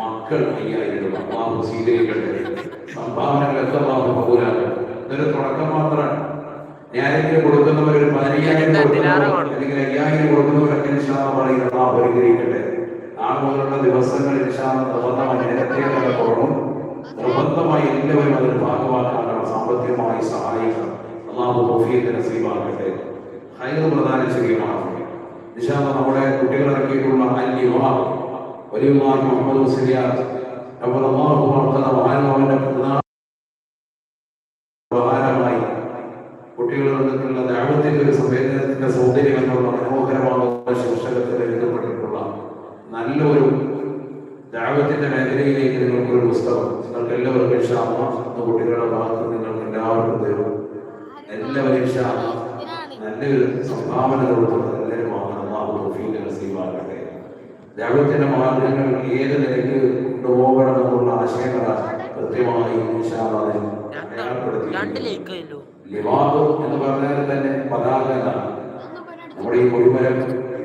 മക്കൾ അയ്യായിരം അള്ളാഹു സ്വീകരിക്കട്ടെ സംഭാവനകളൊക്കെ അള്ളാഹു പകുലാകട്ടെ ഇതൊരു തുടക്കം മാത്രമാണ്. ഞാനെങ്കിലും കൊടുക്കുന്നവർ ഒരു പതിനയ്യായിരം അല്ലെങ്കിൽ അയ്യായിരം കൊടുക്കുന്നവരൊക്കെ നിശാന്ന് പറയുന്നത് അള്ളാഹു പരിഹരിക്കട്ടെ നാളെ മുതലുള്ള ദിവസങ്ങൾ നിർബന്ധമായി നേരത്തെ തന്നെ തുടങ്ങും നിർബന്ധമായി എല്ലാവരും അതിന് ഭാഗമാക്കാനുള്ള സാമ്പത്തികമായി സഹായിക്കണം. അള്ളാഹു ഹൈദർ പ്രദാനം ചെയ്യുമാണ് നിശാന്ത നമ്മുടെ കുട്ടികൾ ഇറക്കിയിട്ടുള്ള അല്ലിവാ വലിയ മുഹമ്മദ് മുസ്ലിയാർ അള്ളാഹു വളർത്തുന്ന മഹാനുഭാവന്റെ പ്രധാനമായി കുട്ടികളിൽ നിന്നുള്ള ദാവത്തിന്റെ ഒരു സംവേദനത്തിന്റെ സൗന്ദര്യം എന്നുള്ള മനോഹരമാകുന്ന ശീർഷകത്തിൽ എഴുതപ്പെട്ടിട്ടുള്ള നല്ലൊരു ദാവത്തിന്റെ മേഖലയിലേക്ക് നിങ്ങൾക്കൊരു പുസ്തകം. നിങ്ങൾക്ക് എല്ലാവർക്കും ഇഷ്ടമാകുന്ന കുട്ടികളുടെ ഭാഗത്ത് നിങ്ങൾക്ക് എല്ലാവർക്കും തരും എല്ലാവരും ഇഷ്ടമാകുന്ന നല്ലൊരു സംഭാവന എല്ലാവരും വാങ്ങണം അള്ളാഹു തൗഫീഖ് നസീബാക്കട്ടെ ദൈവത്തിന്റെ മാർഗങ്ങൾ ഏത് നിലയ്ക്ക് കൊണ്ടുപോകണം എന്നുള്ള ആശയങ്ങളാണ് കൃത്യമായി ലിവാദ് എന്ന് പറഞ്ഞാൽ തന്നെ പതാക എന്നാണ് നമ്മുടെ ഈ കൊടിമരം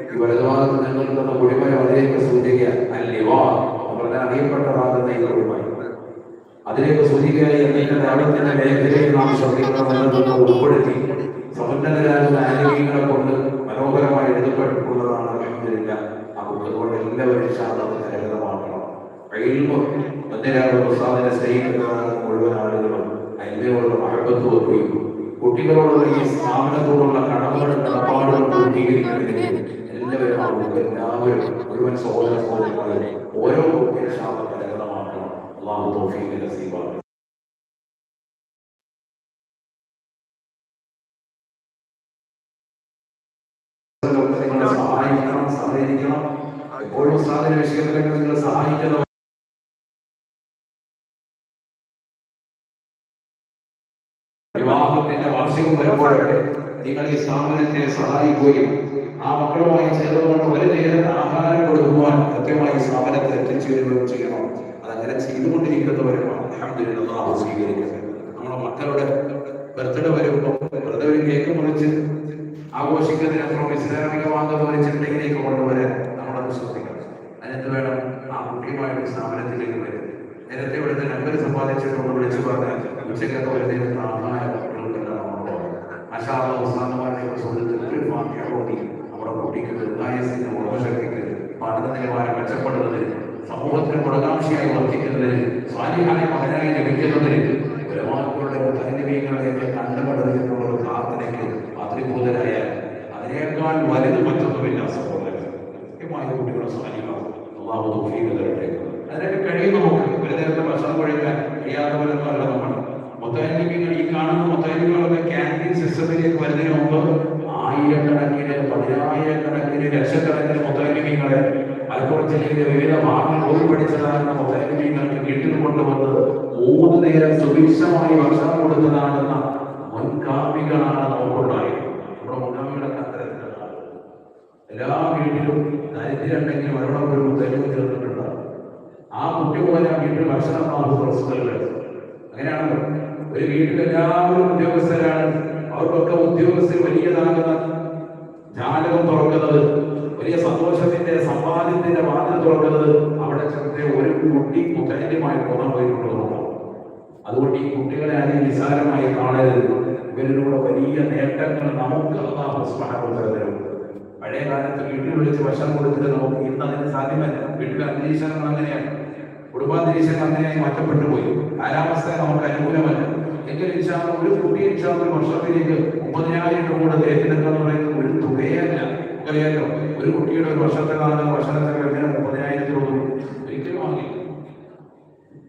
ഈ വലതുഭാഗത്ത് നിൽക്കുന്ന കൊടിമരം അതിലേക്ക് സൂചിക ലിവാ എന്ന് പറഞ്ഞാൽ അറിയപ്പെട്ടതാകുന്ന ഈ കൊടിമരം അതിലേക്ക് സൂചികയായി എന്നിട്ട് ദൈവത്തിന്റെ മേഖലയിൽ നാം ശ്രദ്ധിക്കണമെന്നത് ഉൾപ്പെടുത്തി സമുന്നതരാകുന്ന ആരോഗ്യങ്ങളെ കൊണ്ട് മനോഹരമായി എഴുതപ്പെട്ടിട്ടുള്ളതാണ് അലഹമില്ല അതുകൊണ്ട് എല്ലാവരും കഴിയുമ്പോൾ രഹിതമാക്കണം പ്രസാദിനെ സ്നേഹിക്കുന്നതാണ് മുഴുവൻ ആളുകളും. അതിനോടുള്ള മഹബത്ത് വെക്കുകയും കുട്ടികളോടുള്ള ഈ സ്ഥാപനത്തോടുള്ള കടമകളും കടപ്പാടുകളും പൂർത്തീകരിക്കുന്നതിന് എല്ലാവരും എല്ലാവരും മുഴുവൻ സഹോദര സഹോദരങ്ങളെ ഓരോ കുട്ടിയും ശാന്തത രഹിതമാക്കണം അള്ളാഹു തോഫീക്ക് നസീബാണ് നിങ്ങളെ സഹായിക്കണം സഹകരിക്കണം. എപ്പോഴും സാധന വിഷയത്തിലൊക്കെ നിങ്ങൾ സഹായിക്കുന്ന വിവാഹത്തിന്റെ വാർഷികം വരുമ്പോഴൊക്കെ നിങ്ങൾ ഈ സ്ഥാപനത്തെ സഹായിക്കുകയും ആ മക്കളുമായി ചേർന്നുകൊണ്ട് ഒരു നേരം ആഹാരം കൊടുക്കുവാൻ കൃത്യമായി സ്ഥാപനത്തിൽ എത്തിച്ചേരുകയും ചെയ്യണം. അതങ്ങനെ ചെയ്തുകൊണ്ടിരിക്കുന്നവരുമാണ് അൽഹംദുലില്ലാഹ് സ്വീകരിക്കുന്നത് നമ്മുടെ മക്കളുടെ ബർത്ത്ഡേ വരുമ്പോൾ വെറുതെ കേക്ക് മുറിച്ച് ആഘോഷിക്കുന്നതിനപ്പുറം ഇസ്ലാമികമാകുന്ന ഒരു ചിന്തയിലേക്ക് കൊണ്ടുവരാൻ ആ കുട്ടിയുമായിട്ട് സ്ഥാപനത്തിലേക്ക് വരുന്നത്. നേരത്തെ ഇവിടുത്തെ നമ്പർ സമ്പാദിച്ചിട്ടുണ്ട് വിളിച്ചു പറഞ്ഞാൽ ഉച്ചക്കൊക്കെ വരുന്നതിന് അള്ളാഹു തൗഫീഖ് തരട്ടെ. അതിനൊക്കെ കഴിയും നമുക്ക് ഒരു നേരത്തെ ഭക്ഷണം കഴിക്കാൻ കഴിയാത്തവരൊന്നും അല്ല നമ്മൾ മൊത്തൈനികൾ ഈ കാണുന്ന മൊത്തൈനികളൊക്കെ ക്യാന്റീൻ സിസ്റ്റത്തിലേക്ക് വരുന്നതിന് മുമ്പ് ആയിരക്കണക്കിന് പതിനായിരക്കണക്കിന് ലക്ഷക്കണക്കിന് മൊത്തൈനികളെ മലപ്പുറം ജില്ലയിലെ വിവിധ ഭാഗങ്ങൾ ഉൾപ്പെടുത്തലാകുന്ന മൊത്തൈനികൾക്ക് വീട്ടിൽ കൊണ്ടുവന്ന് മൂന്ന് നേരം സുഭിക്ഷമായി ഭക്ഷണം കൊടുത്തതാണെന്ന മുൻകാമികളാണ് നമുക്കുണ്ടായത് നമ്മുടെ മുൻകാമികളൊക്കെ അത്തരത്തിലുള്ള. എല്ലാ വീട്ടിലും ദരിദ്രം ഉണ്ടെങ്കിൽ മരണം ഒരു തെളിവ് ചേർന്നിട്ടുണ്ട് ആ കുട്ടി പോലെ വീട്ടിൽ ഭക്ഷണം പ്രശ്നങ്ങൾ അങ്ങനെയാണല്ലോ. ഒരു വീട്ടിൽ എല്ലാവരും ഉദ്യോഗസ്ഥരാണ്. അവർക്കൊക്കെ ഉദ്യോഗസ്ഥർ വലിയതാകുന്ന ജാലകം തുറക്കുന്നത് വലിയ സന്തോഷത്തിന്റെ സമ്പാദ്യത്തിന്റെ വാതിൽ തുറക്കുന്നത് അവിടെ ചെറുതെ ഒരു കുട്ടി മുത്തലിന്യമായി പോകാൻ പോയിട്ടുള്ളതാണ് അതുകൊണ്ട് ഈ കുട്ടികളെ ആരെയും നിസാരമായി കാണരുത്. ഇവരിലൂടെ വലിയ നേട്ടങ്ങൾ നമുക്ക് അള്ളാഹു തരും. പഴയ കാലത്ത് വീട്ടിൽ വിളിച്ച് ഭക്ഷണം കൊടുത്തിട്ട് നമുക്ക് ഇന്ന് അതിന് സാധ്യമല്ല. വീട്ടിലെ അന്തരീക്ഷങ്ങൾ അങ്ങനെയാണ്. കുടുംബാന്തരീക്ഷങ്ങൾ അങ്ങനെയായി മാറ്റപ്പെട്ടു പോയി. കാലാവസ്ഥ നമുക്ക് അനുകൂലമല്ല. എങ്കിൽ ഇൻഷാല്ല ഒരു കുട്ടി ഇൻഷാല്ല ഒരു വർഷത്തിലേക്ക് മുപ്പതിനായിരം രൂപ കൂടെ എന്ന് പറയുന്നത് ഒരു തുകയല്ല. അറിയാലോ ഒരു കുട്ടിയുടെ ഒരു വർഷത്തെ കാണുന്ന വർഷത്തെ കഴിഞ്ഞാൽ മുപ്പതിനായിരം രൂപ ഒരിക്കലും വാങ്ങി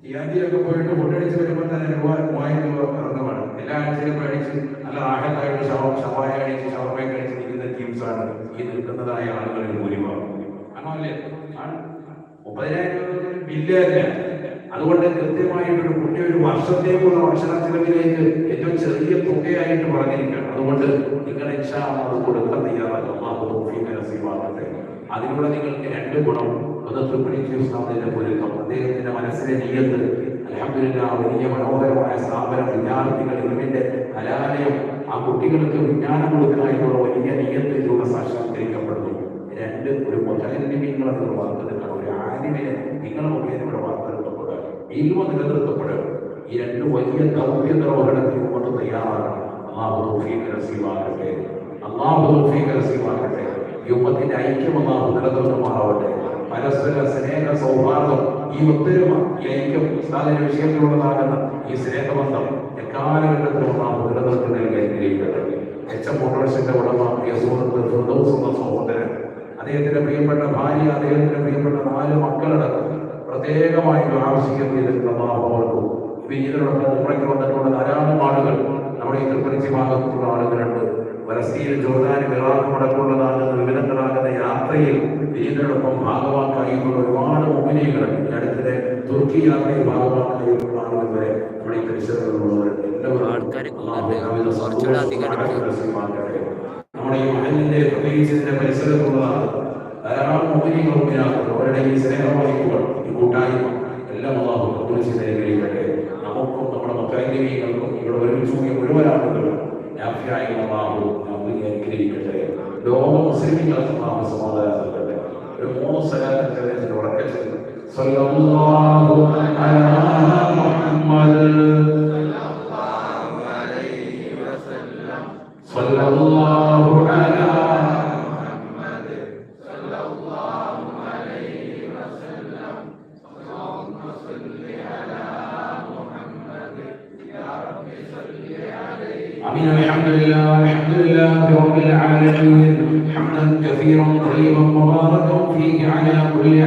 തിയാഞ്ചിയിലൊക്കെ പോയിട്ട് ഫുഡടിച്ച് വരുമ്പോൾ തന്നെ രൂപ മൂവായിരം രൂപ ഇറങ്ങുവാണ്. എല്ലാ ആഴ്ചയിലും അടിച്ച് നല്ല ആഹത്തായിട്ട് ശവായ അടിച്ച് ഷവർമയും കഴിച്ച് ടീംസാണ് ഈ നിൽക്കുന്നതായ ആളുകളിൽ ഭൂരിഭാഗം. രൂപ ബില്ലല്ല അതുകൊണ്ട് കൃത്യമായിട്ട് ഒരു കുട്ടി ഒരു വർഷത്തേക്കുള്ള ഭക്ഷണ ചെലവിലേക്ക് ഏറ്റവും ചെറിയ തുകയായിട്ട് പറഞ്ഞിരിക്കുകയാണ് അതുകൊണ്ട് നിങ്ങൾ അത് കൊടുക്കാൻ തയ്യാറാക്കട്ടെ അതിലൂടെ നിങ്ങൾക്ക് രണ്ട് ഗുണം. ഒന്ന് തൃപ്തിന്റെ പൊരുത്തം അദ്ദേഹത്തിന്റെ മനസ്സിലെ നീയത്ത് അലഹമില്ല വലിയ മനോഹരമായ സ്ഥാപനം വിദ്യാർത്ഥികൾ കലാലയം ആ കുട്ടികൾക്ക് വിജ്ഞാനം കൊടുക്കാനുള്ള വലിയ നീയത്തിലൂടെ സാക്ഷാത്കരിക്കപ്പെടുന്നു. രണ്ട് ഒരു മുതലിന്റെ നിങ്ങൾ വാർത്തത് നിങ്ങൾ മുഖേന ഇവിടെ വാർത്തെടുക്കപ്പെടുക. ഇൽമ നിലനിർത്തപ്പെടുക. ഈ രണ്ട് വലിയ ദൗത്യ നിർവഹണത്തിന് കൊണ്ട് തയ്യാറാകണം. അള്ളാഹു തൗഫീഖ് ഉമ്മത്തിന്റെ ഐക്യം അള്ളാഹു നിലനിർത്തുമാറാവട്ടെ. പരസ്പര സ്നേഹ സൗഹാർദ്ദം ഈ ഒത്തൊരുമ ഈ ഐക്യം സാധന വിഷയത്തിലുള്ളതാകുന്ന ഈ സ്നേഹബന്ധം എക്കാലഘട്ടത്തിലും അള്ളാഹു നിലനിർത്തി നൽകിയിരിക്കട്ടെ എച്ച് എം മോട്ടോഴ്സിന്റെ ഉടമ പ്രിയ സുഹൃത്ത് ഫിർദൗസ് എന്ന അദ്ദേഹത്തിന്റെ പ്രിയപ്പെട്ട ഭാര്യ അദ്ദേഹത്തിന്റെ പ്രിയപ്പെട്ട നാല് മക്കളടക്കം പ്രത്യേകമായി ആവശ്യം ചെയ്തിട്ടുള്ള അള്ളാഹുവർക്കും വിനീതരോടൊപ്പം ഉമ്രയ്ക്ക് വന്നിട്ടുള്ള ധാരാളം ആളുകൾ നമ്മുടെ ഈ തൃപ്പണിച്ചി ഭാഗത്തുള്ള ആളുകളുണ്ട്. പലസ്തീൻ ജോർദാനും ഇറാഖും അടക്കമുള്ളതാകുന്ന വിവിധങ്ങളാകുന്ന യാത്രയിൽ വിനീതരോടൊപ്പം ഭാഗമാക്കായിട്ടുള്ള ഒരുപാട് മുമിനികൾ ഈ അടുത്തിടെ തുർക്കി യാത്രയിൽ ഭാഗമാക്കായിട്ടുള്ള ആളുകൾ വരെ നമ്മുടെ ഈ പരിസരങ്ങളിലുള്ളവർ. കൂടുതൽ. കുറച്ചുകൂടെ അധികം ധാരാളം മുമ്പിനാകുന്നു അവരുടെ ഈ സ്നേഹവാഹിക്കുകൾ ഈ കൂട്ടായ്മ എല്ലാം അള്ളാഹു കബൂൽ ചെയ്ത് അനുഗ്രഹിക്കട്ടെ നമുക്കും നമ്മുടെ മക്കാലികൾക്കും ഇവിടെ ഒരുമിച്ച് കൂടിയ മുഴുവൻ ആളുകളും അള്ളാഹു നമുക്ക് അനുഗ്രഹിക്കട്ടെ ലോക മുസ്ലിമികൾക്ക് അള്ളാഹു സമാധാനം നൽകട്ടെ ഒരു മൂന്ന് സ്ഥലത്തിന്റെ ഉറക്കത്തിൽ സല്ലല്ലാഹു അലാ മുഹമ്മദ് Sallallahu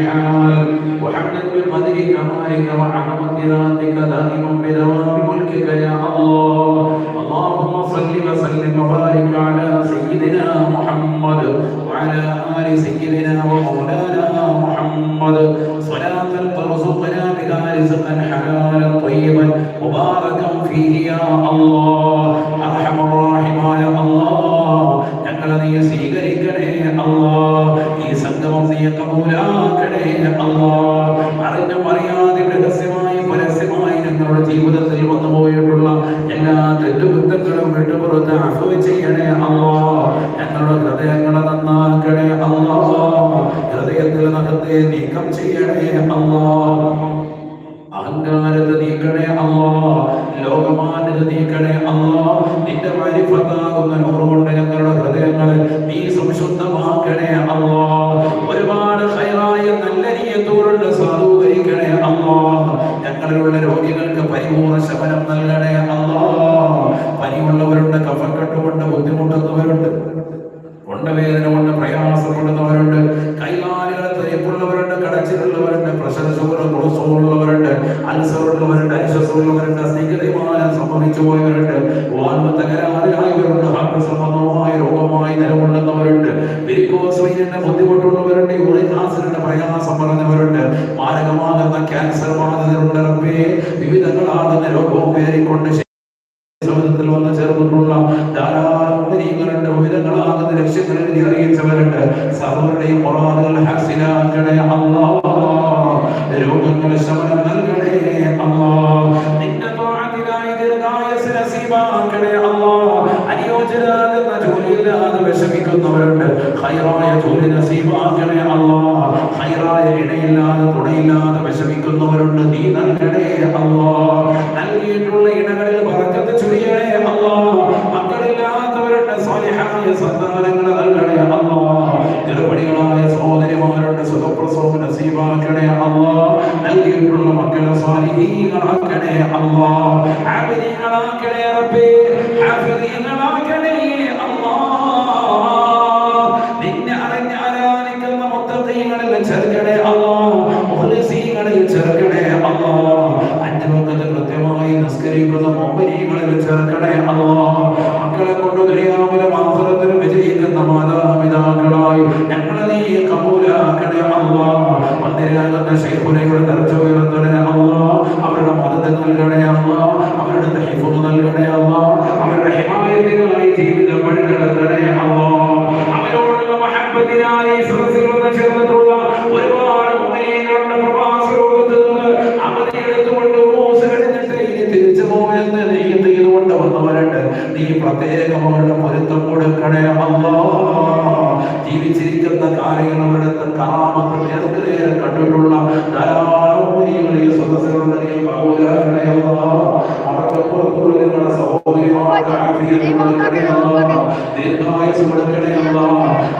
حال وحمدا بقدر كمالك وعظمة ذاتك دائما بدوام ملكك يا الله. اللهم صل وسلم وبارك على سيدنا محمد وعلى آل سيدنا ومولانا محمد. നീക്കം ചെയ്യണേ അമ്മ അഹങ്കാരത്തെ നീക്കണേ അമ്മ ലോകമാന്യത നീക്കണേ അമ്മ നിന്റെ മരിഫത്താകുന്ന നൂറുകൊണ്ട് ഞങ്ങളുടെ ഹൃദയങ്ങളെ നീ സംശുദ്ധമാക്കണേ അല്ലാ രോഗവും സമുദ്രത്തിൽ വന്ന് ചേർന്നിട്ടുള്ള ധാരാളം വരികളുണ്ട് ഉയരങ്ങളാകുന്ന ലക്ഷ്യങ്ങളിൽ നീ അറിയിച്ചവരുണ്ട്. ഹാസിലാക്കണേ അല്ലാ രോഗങ്ങൾ ശമനം നൽകണേ അനുയോജ്യരാകുന്ന ജോലിയില്ലാതെ വിഷമിക്കുന്നവരുണ്ട്. ഹൈറായ ജോലി നസീബാക്കണേ അല്ലാ. ഹൈറായ ഇടയില്ലാതെ തുണയില്ലാതെ വിഷമിക്കുന്നവരുണ്ട്. നീ നൽകണേ അല്ലാ. നസീബാക്കണേ അള്ളാ നൽകിയിട്ടുള്ള മക്കളെ സ്വാലിഹീങ്ങളാക്കണേ അള്ളാ ആബിദീകളാക്കണേ റബ്ബേ ഹാഫിദീങ്ങളാക്കണേ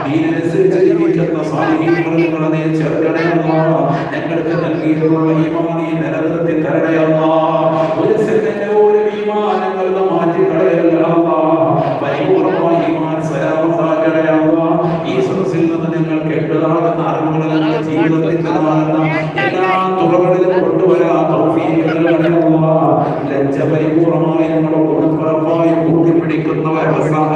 ദീനനുസരിച്ച് ജീവിക്കുന്ന സാഹചര്യങ്ങളിൽ നിങ്ങളെ ചേർക്കണയല്ല ഞങ്ങൾക്ക് നൽകിയിട്ടുള്ള ഈമാനി നിലനിർത്തി തരണയല്ല ഒരു സെക്കൻഡ് ഒരു വിമാനങ്ങൾ മാറ്റി കളയല്ല പരിപൂർണമായി ഈമാൻ സലാമത്താക്കണയല്ല ഈ സദസ്സിൽ നിന്ന് ഞങ്ങൾക്ക് എട്ടതാകുന്ന അറിവുകൾ ഞങ്ങളുടെ ജീവിതത്തിൽ നിന്നാകുന്ന 名前長谷川